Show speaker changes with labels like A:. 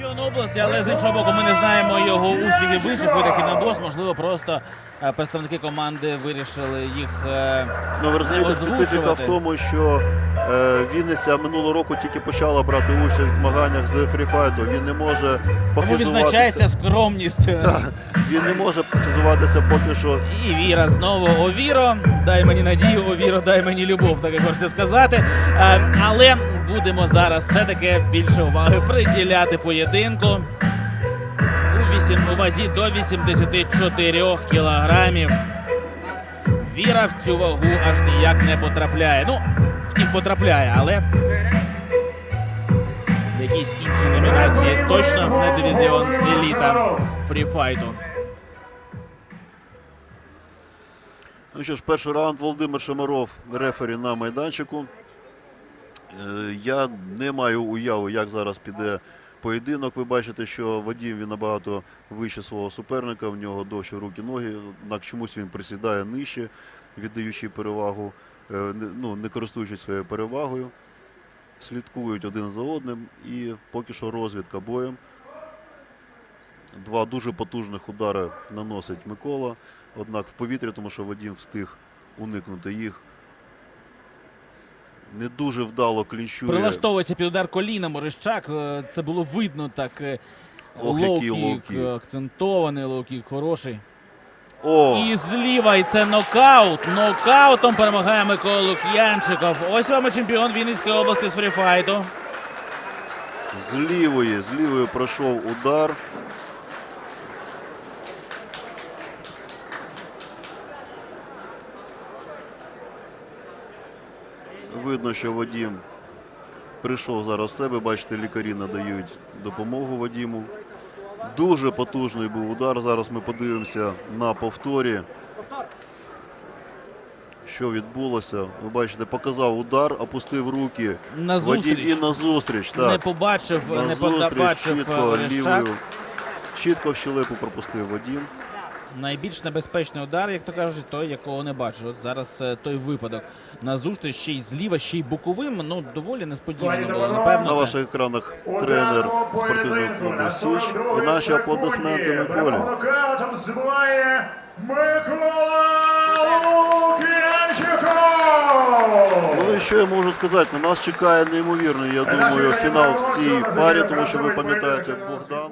A: Чемпіон області, але з іншого боку, ми не знаємо його успіхів в інших видах інобос. Можливо, просто е, представники команди вирішили їх. е,
B: Ну, ви розумієте,
A: озвучувати.
B: специфіка в тому, що е, Вінниця минулого року тільки почала брати участь в змаганнях з фріфайту. Він не може
A: Тому відзначається скромність.
B: Так, він не може похизуватися поки що.
A: І віра знову Овіро. Дай мені надію, Овіро, дай мені любов, так як хочеться сказати. Але будемо зараз все-таки більше уваги приділяти поєдинку. У, вісім, у вазі до 84 кілограмів. Віра в цю вагу аж ніяк не потрапляє. Ну, втім, потрапляє, але в якійсь іншій номінації точно не дивізіон еліта фріфайту.
B: Ну що ж, перший раунд Володимир Шамаров, рефері на майданчику. Е, Я не маю уяви, як зараз піде поєдинок. Ви бачите, що Вадім він набагато вище свого суперника, в нього довші руки, ноги. Однак чомусь він присідає нижче, віддаючи перевагу, е, ну, не користуючись своєю перевагою. Слідкують один за одним і поки що розвідка боєм. Два дуже потужних удари наносить Микола. Однак в повітрі, тому що Вадім встиг уникнути їх. Не дуже вдало клінчує.
A: Прилаштовується під удар коліном Орищак. Е, Це було видно так. е, лоу-кік. е, акцентований лоу-кік, хороший.
B: О,
A: І зліва, і це нокаут. Нокаутом перемагає Микола Лук'янчиков. Ось вам і чемпіон Вінницької області з фріфайту.
B: з лівої, з лівої пройшов удар. Видно, що Вадім прийшов зараз в себе. Бачите, лікарі надають допомогу Вадіму. Дуже потужний був удар. Зараз ми подивимося на повторі. Що відбулося? Ви бачите, показав удар, опустив руки.
A: На
B: Вадім і на зустріч. Так.
A: Не побачив,
B: На
A: не побачив
B: чітко лівою. Чітко в щелепу пропустив Вадім.
A: Найбільш небезпечний удар, як то кажуть, той, якого не бачу. От зараз е, той випадок. На зустріч ще й зліва, ще й боковим. Ну, доволі несподівано було.
B: На
A: Напевно, це.
B: ваших екранах тренер спортивного клубу Січ. І наші аплодисменти Миколі.
C: Здобуває Микола!
B: Ну і що я можу сказати? На нас чекає неймовірний, я думаю, фінал в цій парі, тому що ви пам'ятаєте Богдан.